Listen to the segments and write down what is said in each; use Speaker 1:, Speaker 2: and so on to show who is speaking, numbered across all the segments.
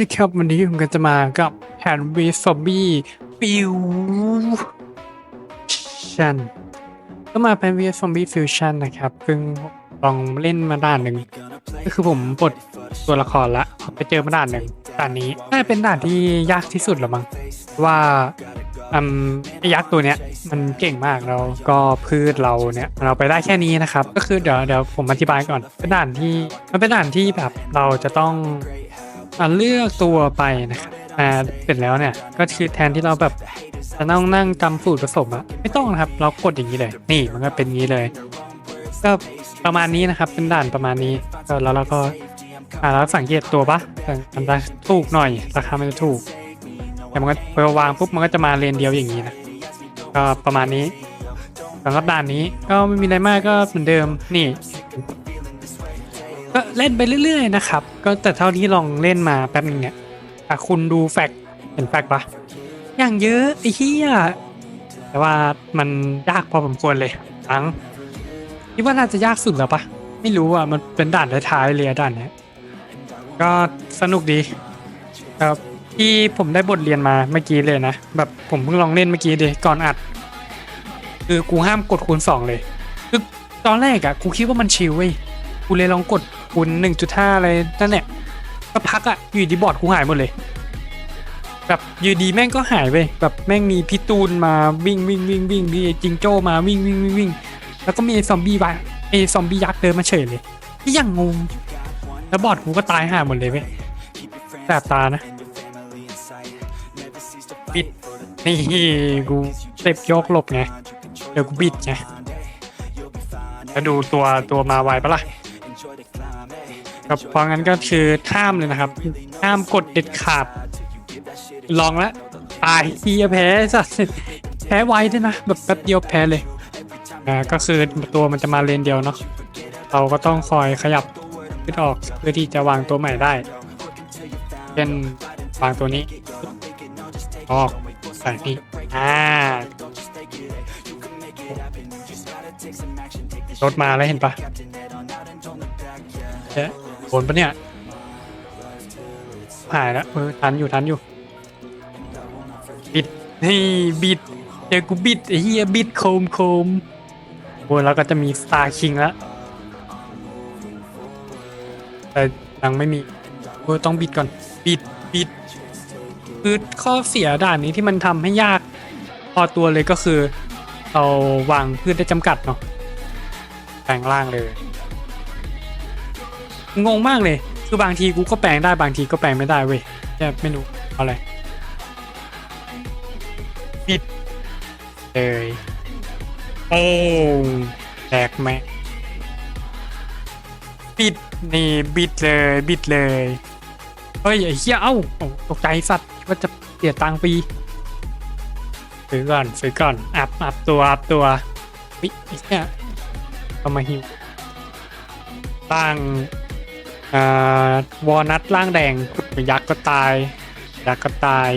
Speaker 1: นะครับ วันนี้ผมก็จะมากับแฮนด์วีซอมบี้ฟิวชั่นก็มาเป็นวีซอมบี้ฟิวชั่นนะครับเพิ่งลองเล่นมาด่านหนึ่งก็คือผมปลดตัวละครละไปเจอมาด่านหนึ่งด่านนี้น่าจะเป็นด่านที่ยากที่สุดละมั้งว่าอืมไอ้ยักษ์ตัวเนี้ยมันเก่งมากแล้วก็พืชเราเนี่ยเราไปได้แค่นี้นะครับ ก็คือเดี๋ยวเดี๋ยวผมอธิบายก่อนเป็นด่านที่มันเป็นด่านที่แบบเราจะต้อง อะเลือกตัวไปนะครับอ่าเสร็จแล้วเนี่ย ก็คือแทนที่เราแบบจะนั่งนั่งจำสูตรผสมอะไม่ต้องนะครับ เรากดอย่างนี้เลย นี่มันก็เป็นอย่างนี้เลย ก็ประมาณนี้นะครับ เป็นด่านประมาณนี้ก็แล้วเราก็อ่าเราสังเกตตัวปะมันจะถูกหน่อยราคามันจะถูกแต่มันก็พอวางปุ๊บมันก็จะมาเลนเดียวอย่างนี้นะก็ประมาณนี้สำหรับด่านนี้ก็ไม่มีอะไรมากก็เหมือนเดิมนี่ ก็เล่นไปเรื่อยๆนะครับ ก็แต่เท่าที่ลองเล่นมาแป๊บนึงเนี่ยอะคุณดูแฟกเห็นแฟกปะอย่างเยอะไอ้เหี้ยแต่ว่ามันยากพอสมควรเลยทั้งคิดว่าน่าจะยากสุดแล้วปะไม่รู้อะมันเป็นด่านท้ายๆเลยด่านเนี้ยก็สนุกดีครับที่ผมได้บทเรียนมาเมื่อกี้เลยนะแบบผมเพิ่งลองเล่นเมื่อกี้เลยก่อนอัด คือกูห้ามกดคูณสองเลยคือตอนแรกอะกูคิดว่ามันชิลเว้ยกูเลยลองกด คูณ1.5อะไรนั่นแหละก็พักอะอยู่ดีบอร์ดกูหายหมดเลย แบบอยู่ดีแม่งก็หายไปแบบแม่งมีพี่ตูนมาวิ่งวิ่งวิ่งวิ่งมีไอ้จิงโจ้มาวิ่งวิ่งวิ่งวิ่งแล้วก็มีไอ้ซอมบี้บะไอ้ซอมบี้ยักษ์เดินมาเฉยเลยที่ยังงงแล้วบอร์ดกูก็ตายห่าหมดเลยเว้ยแสบตานะบิดนี่กูเต็บยกหลบไงเดี๋ยวกูบิดไงแล้วดูตัวตัวมาไวปะล่ะ ครับเพราะงั้นก็คือห้ามเลยนะครับ ห้ามกดเด็ดขาด ลองแล้วตายทียแพ้สัสแพ้ไวด้วยนะแบบแป๊บเดียวแพ้เลยอ่าก็คือตัวมันจะมาเลนเดียวเนาะเราก็ต้องคอยขยับขึ้นออกเพื่อที่จะวางตัวใหม่ได้เช่นวางตัวนี้ออกใส่นี่อ่ารถมาแล้วเห็นปะ นปะเนี่ย หายแล้วเออทันอยู่ทันอยู่ บิดนี่บิดเจอกูบิดไอ้เหี้ยบิดโคมโคมโอ้แล้วก็จะมีสตาร์คิงแล้วแต่ยังไม่มีโอ้ยต้องบิดก่อน บิดบิดคือข้อเสียด่านนี้ที่มันทำให้ยาก พอตัวเลยก็คือ เราวางพืชได้จำกัดเนาะแปลงร่างเลย งงมากเลย คือบางทีกูก็แปลงได้บางทีก็แปลงไม่ได้เว้ยแค่ไม่รู้อะไรปิดเลยโอ้แตกแม่ปิดนี่บิดเลยบิดเลยเฮ้ยไอ้เหี้ยเอ้าตกใจสัตว์ว่าจะเสียตังค์ปีซื้อก่อนซื้อก่อนอัพอัพตัวอัพตัววิไอ้เหี้ยเอามาหิวตั้ง อ่าวอนัทล่างแดงยักษ์ก็ตายยักษ์ก็ตาย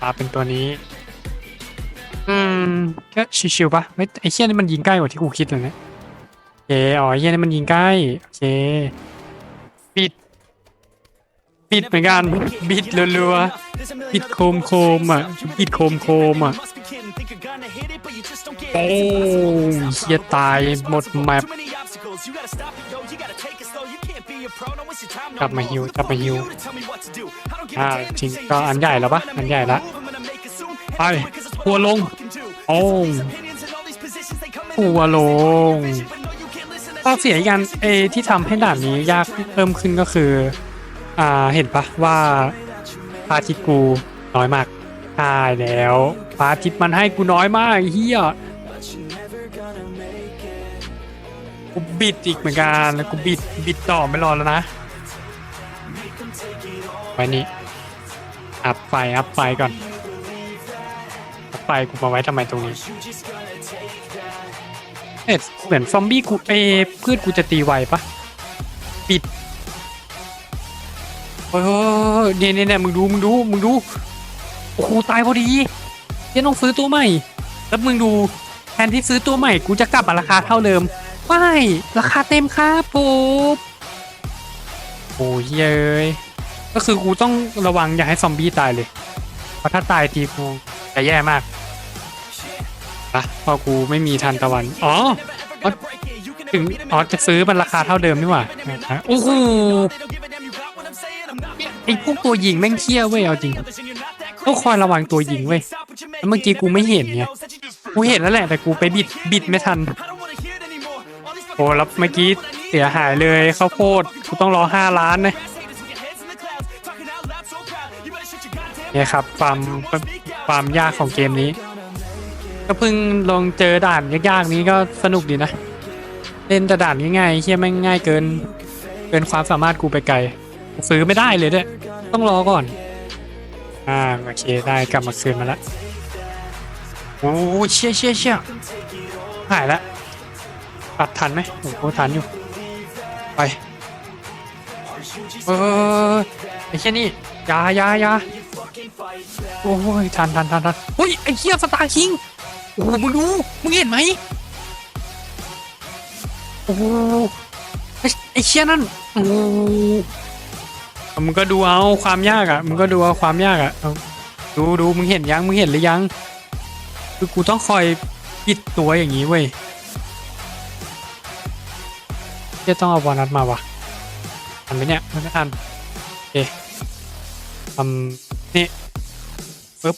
Speaker 1: ปลาเป็นตัวนี้ อืมก็ชิวๆปะไม่ไอเหี้ยนี่มันยิงใกล้กว่าที่กูคิดเลยนะโอเคอ๋อไอเหี้ยนี่มันยิงใกล้โอเคปิดบิดเหมือนกันบิดรัวๆบิดโคมโคมๆอะบิดโคมโคมๆอะโอ้เฮียตายหมดแมป กลับมาฮิวกลับมาฮิวอ่าจริงก็อันใหญ่แล้วปะอันใหญ่ละไปทัวลงโอ้ทัวลงข้อเสียอีกอันเอที่ทำให้ด่านนี้ยากเพิ่มขึ้นก็คือ อ่าเห็นปะว่าพาทิตกูน้อยมากใช่แล้วพาทิตมันให้กูน้อยมากเฮีย กูบิดอีกเหมือนกันแล้วกูบิดบิดต่อไม่รอแล้วนะไว้นี่อัพไฟอัพไฟก่อนอัพไฟกูมาไว้ทำไมตรงนี้เอ๊ะเหมือนซอมบี้กูเอพืชกูจะตีไวปะปิดเฮ้ยเนี่ยเนี่ยเนี่ยมึงดูมึงดูมึงดูโอ้โหตายพอดีเดี๋ยวต้องซื้อตัวใหม่ แล้วมึงดูแทนที่ซื้อตัวใหม่กูจะกลับมาราคาเท่าเดิม ไม่ราคาเต็มครับผมโอ้ยเย้ยก็คือกูต้องระวังอย่าให้ซอมบี้ตายเลย เพราะถ้าตายทีกูจะแย่มากปะพอกูไม่มีทันตะวันอ๋ออ๋อถึงอ๋อจะซื้อมันราคาเท่าเดิมนี่หว่าโอ้โหไอพวกตัวยิงแม่งเที่ยวเว้ยเอาจริงต้องคอยระวังตัวยิงเว้ยแล้วเมื่อกี้กูไม่เห็นไงกูเห็นแล้วแหละแต่กูไปบิดบิดไม่ทัน โอ้แล้วเมื่อกี้เสียหายเลยข้าวโพดกูต้องรอห้าล้านนะเนี่ยครับความความยากของเกมนี้ ก็เพิ่งลงเจอด่านยากๆนี้ก็สนุกดีนะ เล่นแต่ด่านง่ายๆเฮียแม่งง่ายเกิน เกินความสามารถกูไปไกลซื้อไม่ได้เลยด้วยต้องรอก่อน อ่าโอเคได้กลับมาคืนมาแล้วโอ้เชี่ยเชี่ยเชี่ยหายแล้ว ปัดทันไหมโอ้โหทันอยู่ ไปเออไอ้เชี่ยนี่ยายายาโอ้ยทันทันทันทันเฮ้ยไอ้เชี่ยสตาร์คิงโอ้มึงดูมึงเห็นไหมโอ้ไอ้ไอ้เชี่ยนั่นโอ้มึงก็ดูเอาความยากอะมึงก็ดูเอาความยากอะดูดูมึงเห็นยังมึงเห็นหรือยัง คือกูต้องคอยปิดตัวอย่างนี้เว้ย จะต้องเอาวอลนัทมาวะทันไหมเนี่ยไม่ทันโอเคทำนี่ปึ๊บ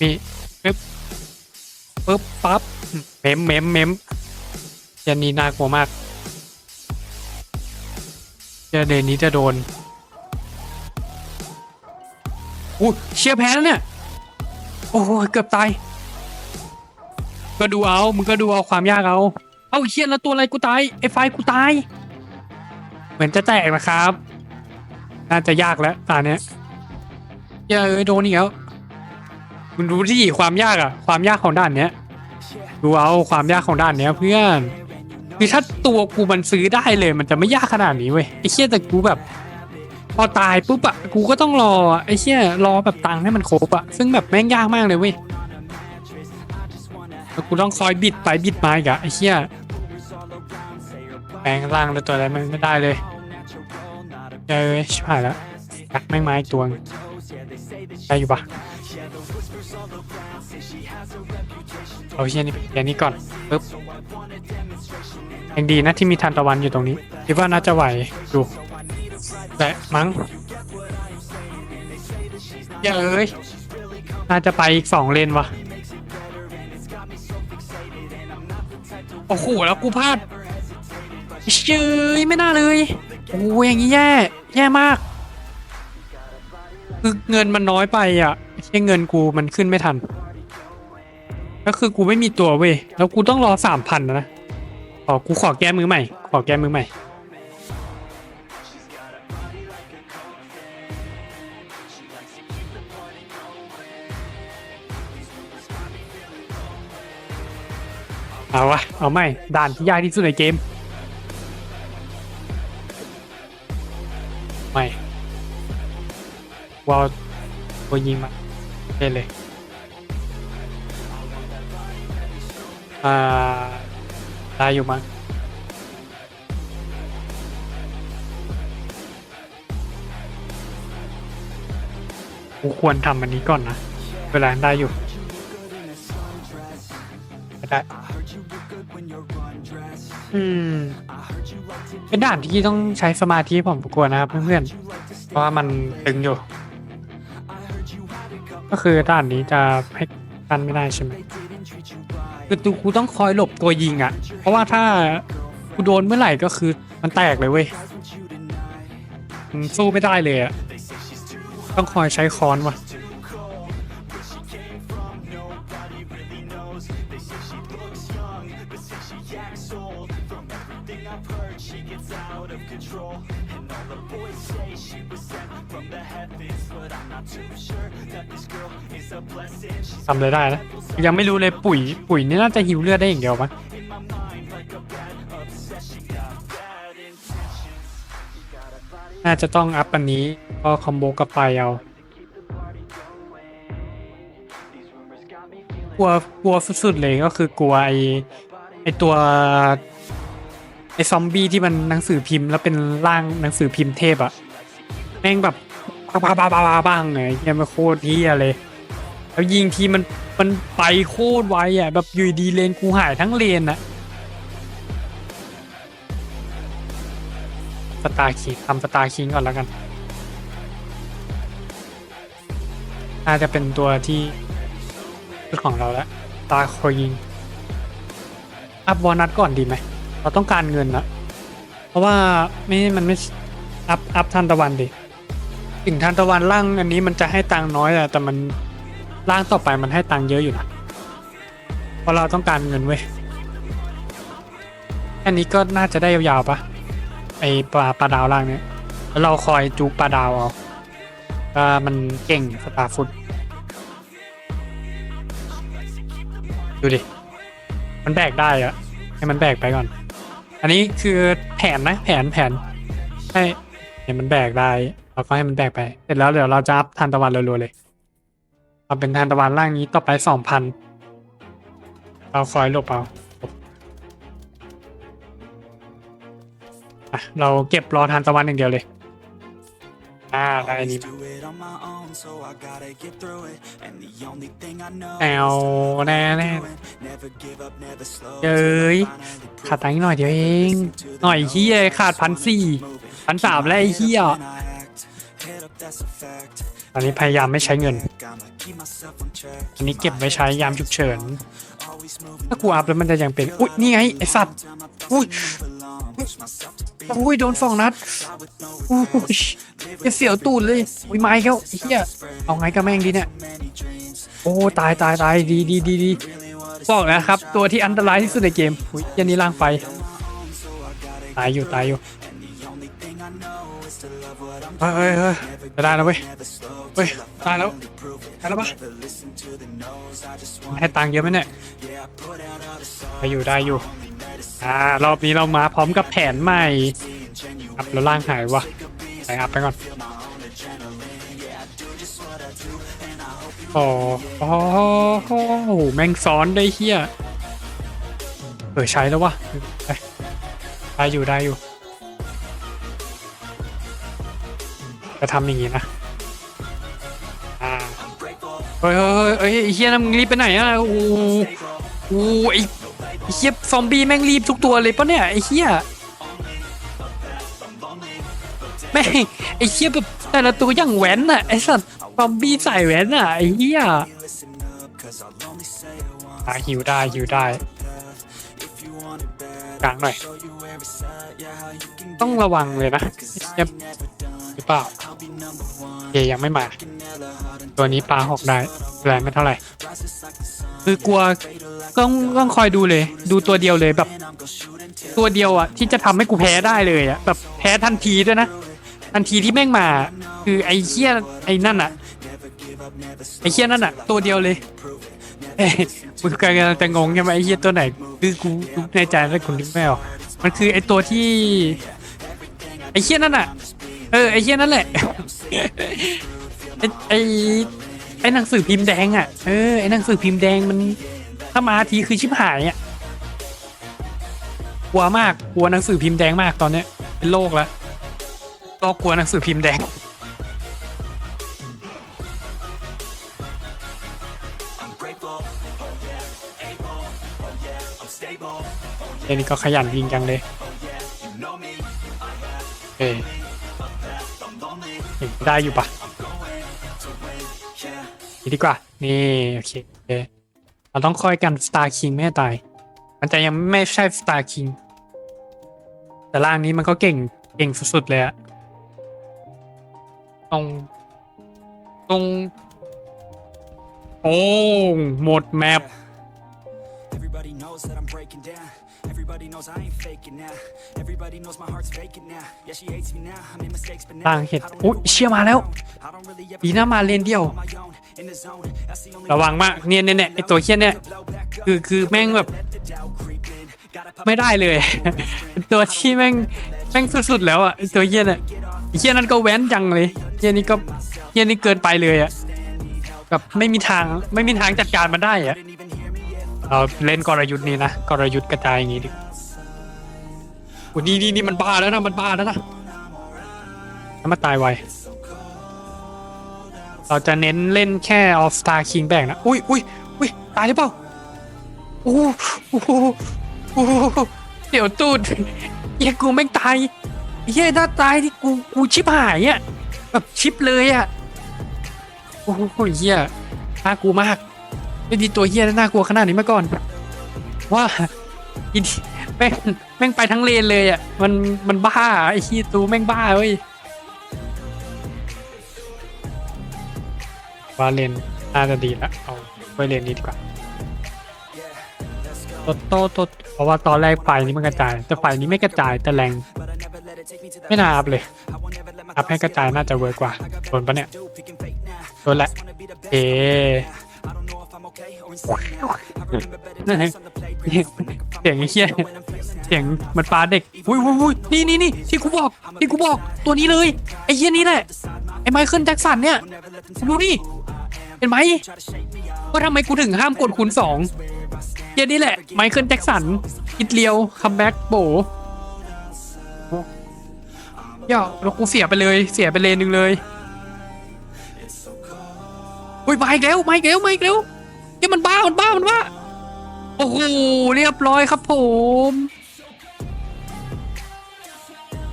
Speaker 1: นี่ปึ๊บปึ๊บปั๊บเมมเมมเมมยันนี้น่ากลัวมากเจเดนนี้จะโดนอู้เชียร์แพ้แล้วเนี่ย โอ้ยเกือบตาย ก็ดูเอา มึงก็ดูเอาความยากเอา เอ้าเฮียแล้วตัวอะไรกูตายไอ้ไฟกูตาย เหมือนจะแตกนะครับ น่าจะยากแล้วตาเนี้ยเหี้ยเอ้ยโดนอีกแล้วมึงรู้ที่ความยากอะความยากของด่านเนี้ยดูเอาความยากของด่านเนี้ยเพื่อนคือถ้าตัวกูมันซื้อได้เลย มันจะไม่ยากขนาดนี้เว้ยไอ้เชี่ยแต่กูแบบ พอตายปุ๊บอะกูก็ต้องรอไอ้เชี่ยรอแบบตังค์ให้มันครบอะซึ่งแบบแม่งยากมากเลยเว้ย แล้วกูต้องคอยบิดไปบิดมาอีกอะไอ้เชี่ยแปลงร่างเลยตัวอะไรมันไม่ได้เลยเอ้ยชิบหายแล้วกักแม่งมาอีกตัวงได้อยู่ปะเอาเชี่ยนี่ไปแกนี่ก่อนปึ๊บยังดีนะที่มีทันตะวันอยู่ตรงนี้คิดว่าน่าจะไหวดูแต่มั้งเย้เอ้ยน่าจะไปอีกสองเลนวะ โอ้โหแล้วกูพลาดเชยไม่น่าเลยโอ้ยอย่างนี้แย่แย่มากคือเงินมันน้อยไปอะใช่เงินกูมันขึ้นไม่ทัน ก็คือกูไม่มีตัวเว้ยแล้วกูต้องรอสามพันนะขอกูขอแก้มือใหม่ ขอแก้มือใหม่ เอาวะ เอาไม่ ด่านที่ยากที่สุดในเกม ไม่วอลตัวยิงมาเล่นเลย อ่า ได้อยู่มั้งกูควรทำอันนี้ก่อนนะ เวลาได้อยู่ ได้ อืม เป็นด่านที่ต้องใช้สมาธิผมกลัวนะครับเพื่อนๆ เพราะว่ามันตึงอยู่ ก็คือด่านนี้จะให้กันไม่ได้ใช่ไหมคือตูกูต้องคอยหลบตัวยิงอะ เพราะว่าถ้ากูโดนเมื่อไหร่ก็คือมันแตกเลยเว้ยสู้ไม่ได้เลยอะ ต้องคอยใช้ค้อนว่ะ ทำเลยได้นะยังไม่รู้เลยปุ๋ย ปุ๋ยนี่น่าจะหิวเลือดได้อย่างเดียวมั้งน่าจะต้องอัพอันนี้ก็คอมโบกับไฟเอากลัวกลัวสุดๆเลยก็คือกลัวไอไอตัวไอซอมบี้ที่มันหนังสือพิมพ์แล้วเป็นร่างหนังสือพิมพ์เทพอะแม่งแบบบ้าบ้าบ้าบ้าบ้างไงเฮียมันโคตรเฮียเลย แล้วยิงทีมันมันไปโคตรไวอะแบบอยู่ดีเลนกูหายทั้งเลนอะสตาร์คิงทำสตาร์คิงก่อนแล้วกันน่าจะเป็นตัวที่ของเราแล้วตาคยิงอัพวอลนัทก่อนดีไหมเราต้องการเงินนะเพราะว่าไม่มันไม่อัพอัพทันตะวันดิถึงทันตะวันล่างอันนี้มันจะให้ตังน้อยอะแต่มัน ล่างต่อไปมันให้ตังค์เยอะอยู่นะเพราะเราต้องการเงินเว้ยอันนี้ก็น่าจะได้ยาวๆปะไอปลาปลาดาวล่างเนี้ยแล้วเราคอยจูปลาดาวเอาว่ามันเก่งสตาร์ฟุตดูดิ มันแบกได้อะให้มันแบกไปก่อน อันนี้คือแผนนะ แผนแผนให้เห็นมันแบกได้เราก็ให้มันแบกไป เสร็จแล้วเดี๋ยวเราจะอัพทานตะวันรัวๆเลย เอาเป็นทานตะวันล่างนี้ต่อไปสองพันเราคอยหลบเอาเราเก็บรอทานตะวันอย่างเดียวเลยอ่าได้อันนี้แนวแน่แน่เอ้ยขาดตังค์หน่อยเดียวเอง หน่อยเฮียขาดพันสี่พันสามแล้วไอ้เฮีย
Speaker 2: Head up, that's a fact.
Speaker 1: ตอนนี้พยายามไม่ใช้เงิน อันนี้เก็บไว้ใช้ยามฉุกเฉิน ถ้ากูอัพแล้วมันจะยังเป็น อุ้ยนี่ไงไอสัตว์ อุ้ย อุ้ยโดนสองนัด อุ้ยจะเสียวตูดเลย อุ้ยไม้เขาเหี้ยเอาไงกับแม่งดีเนี่ย โอ้ตายตายตายดีดีดีดีบอกนะครับ ตัวที่อันตรายที่สุดในเกม อุ้ยยันนี้ล่างไฟ ตายอยู่ตายอยู่ เฮ้ยเฮ้ยเฮ้ยจะได้แล้วเว้ยเฮ้ยตายแล้วตายแล้วปะให้ตังค์เยอะไหมเนี่ยได้อยู่ได้อยู่อ่ารอบนี้เรามาพร้อมกับแผนใหม่อัพแล้วล่างหายวะใส่อัพไปก่อนโอ้โหโอ้โหแม่งซ้อนได้เฮียเออใช้แล้ววะไปได้อยู่ได้อยู่ จะทำอย่างงี้นะอ่าเฮ้ยเฮ้ยเฮ้ยเฮ้ยไอ้เฮียนะมึงรีบไปไหนอะโอ้โหโอ้โหไอ้ไอ้เฮียซอมบี้แม่งรีบทุกตัวเลยปะเนี่ยไอ้เฮียแม่งไอ้เฮียแบบแต่ละตัวอย่างแหวนน่ะไอ้สัตว์ซอมบี้ใส่แหวนน่ะไอ้เฮียอ่าหิวได้หิวได้กลางหน่อย ต้องระวังเลยนะเจ็บหรือเปล่า เยยังไม่มา ตัวนี้ปลาหอกได้แรงไม่เท่าไหร่ คือกลัวต้องต้องคอยดูเลย ดูตัวเดียวเลยแบบ ตัวเดียวอะ ที่จะทำให้กูแพ้ได้เลยอะแบบแพ้ทันทีด้วยนะทันทีที่แม่งมา คือไอ้เคี้ยไอ้นั่นอะ ไอ้เคี้ยนั่นอะ ตัวเดียวเลยเอ้ยมึงกำลังจะงงใช่ไหมไอ้เคี้ยตัวไหน คือกูในใจแล้วกูนึกไม่ออกมันคือไอ้ตัวที่ ไอ้เคี้ยนั่นอะ เออไอ้เคี้ยนั่นแหละ ไอ้ไอ้ไอ้หนังสือพิมพ์แดงอะ เออไอ้หนังสือพิมพ์แดงมันถ้ามาทีคือชิบหายอะกลัวมากกลัวหนังสือพิมพ์แดงมากตอนเนี้ย เป็นโรคแล้วก็กลัวหนังสือพิมพ์แดงเอ็นี่ก็ขยันยิงจังเลยเอ้ ได้อยู่ปะ
Speaker 2: going to win, yeah.
Speaker 1: นี่ดีกว่า นี่ โอเค เราต้องคอยกันสตาร์คิงไม่ให้ตาย มันจะยังไม่ใช่สตาร์คิง แต่ร่างนี้มันก็เก่ง เก่งสุดๆเลยอะตรง ตรง โอ้ หมดแมป
Speaker 2: Everybody knows that I'm breaking down. Everybody knows I ain't faking now. Everybody knows my heart's vacant now. Yeah, she hates me now. I made mistakes, but now
Speaker 1: ต่างเห็ด
Speaker 2: I don't
Speaker 1: อุ๊ย
Speaker 2: ever
Speaker 1: เชี่ยมาแล้ว
Speaker 2: I don't really ever
Speaker 1: ดีนะมาเลนเดียว
Speaker 2: on my own in the zone. That's the only
Speaker 1: ระวังมากเนี่ยเนี่ยเนี่ยไอตัวเคี้ยเนี่ย
Speaker 2: blow back up.
Speaker 1: คือคือแม่งแบบ
Speaker 2: Let the doubt creep in. Gotta pop
Speaker 1: ไม่ได้เลยเป็นตัวที่แม่งแม่งสุดๆแล้วอะไอ้ตัวเฮี้ยน่ะไอ้เฮี้ยนั่นก็แว้นจังเลยเฮี้ยนี่ก็เฮี้ยนี่เกินไปเลยอะแบบไม่มีทางไม่มีทางจัดการมันได้อะ เราเล่นกลยุทธ์นี้นะกลยุทธ์กระจายอย่างงี้ดิโอ้นี่นี่นี่มันบ้าแล้วนะมันบ้าแล้วนะแล้วมาตายไวเราจะเน้นเล่นแค่ All Star King แบ่งนะอุ้ยอุ้ยอุ้ยตายหรือเปล่าโอ้โหโอ้โหโอ้โหเดี๋ยวตูดเฮียกูแม่ตายเฮียถ้าตายที่กูกูชิบหายอะแบบชิปเลยอะโอ้โหเฮียน่ากลัวมาก ไม่ดีตัวเฮียน่ากลัวขนาดนี้มาก่อน ว่าอีนี่แม่งแม่งไปทั้งเลนเลยอะ มันมันบ้าไอ้เฮียตูแม่งบ้าเว้ยว่าเลนน่าจะดีละเอาไว้เลนนี้ดีกว่าโตโต้โตเพราะว่าตอนแรกไฟนี้มันกระจาย แต่ไฟนี้ไม่กระจายแต่แรง ไม่น่าอัพเลยอัพให้กระจายน่าจะเวิร์กกว่าโดนปะเนี่ยโดนแหละเอ นั่นไงเสียงไอ้เหี้ยเสียงมันปลาเด็กอุ้ยอุ้ยอุ้ยนี่นี่นี่ที่กูบอกที่กูบอกตัวนี้เลยไอ้เหี้ยนี่แหละไอ้ไมเคิลแจ็คสันเนี่ยดูนี่เห็นไหมว่าทำไมกูถึงห้ามกดคูณสองเหี้ยนี่แหละไมเคิลแจ็คสันอิดเลียวคัมแบ็กโบย่าแล้วกูเสียไปเลยเสียไปเลนหนึ่งเลยอุ้ยมาอีกแล้วมาอีกแล้วมาอีกแล้ว เฮ้ยมันบ้ามันบ้ามันบ้าโอ้โหเรียบร้อยครับผม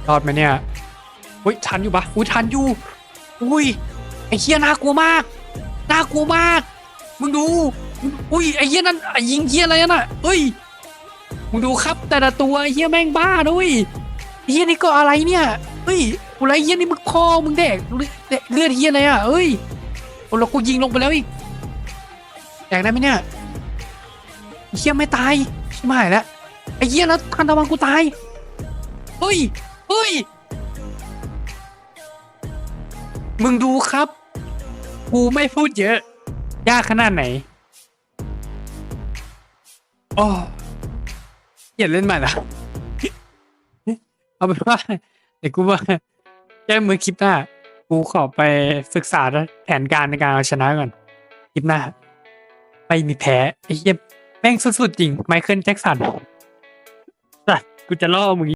Speaker 1: รอดไหมเนี่ยอุ้ยทันอยู่ปะอุ้ยทันอยู่อุ้ยไอ้เฮียน่ากลัวมากน่ากลัวมาก มึงดูอุ้ยไอ้เฮียนั่นไอ้ยิงเฮียอะไรนั่นน่ะเฮ้ยมึงดูครับแต่ละตัวไอ้เฮียแม่งบ้าด้วยเฮียนี่ก็อะไรเนี่ยเฮ้ยอะไรเฮียนี่มึงคอมึงแดกเลือดเลือดเฮียอะไรอะเฮ้ยโอ้แล้วกูยิงลงไปแล้วอีก แดกได้ไหมเนี่ยเหี้ยไม่ตายชิบหายแล้วไอ้เหี้ยแล้วทันตะวันกูตายเฮ้ยเฮ้ยมึงดูครับ กูไม่พูดเยอะ ยากขนาดไหนโอ้อย่าเล่นใหม่ละเอาเป็นว่าเดี๋ยวกูว่าแก้มือคลิปหน้า กูขอไปศึกษาแผนการในการเอาชนะก่อน คลิปหน้า ไม่มีแพ้ไอ้เหี้ยแม่งสุดๆจริงไมเคิลแจ็คสันสัตว์กูจะล่อมึง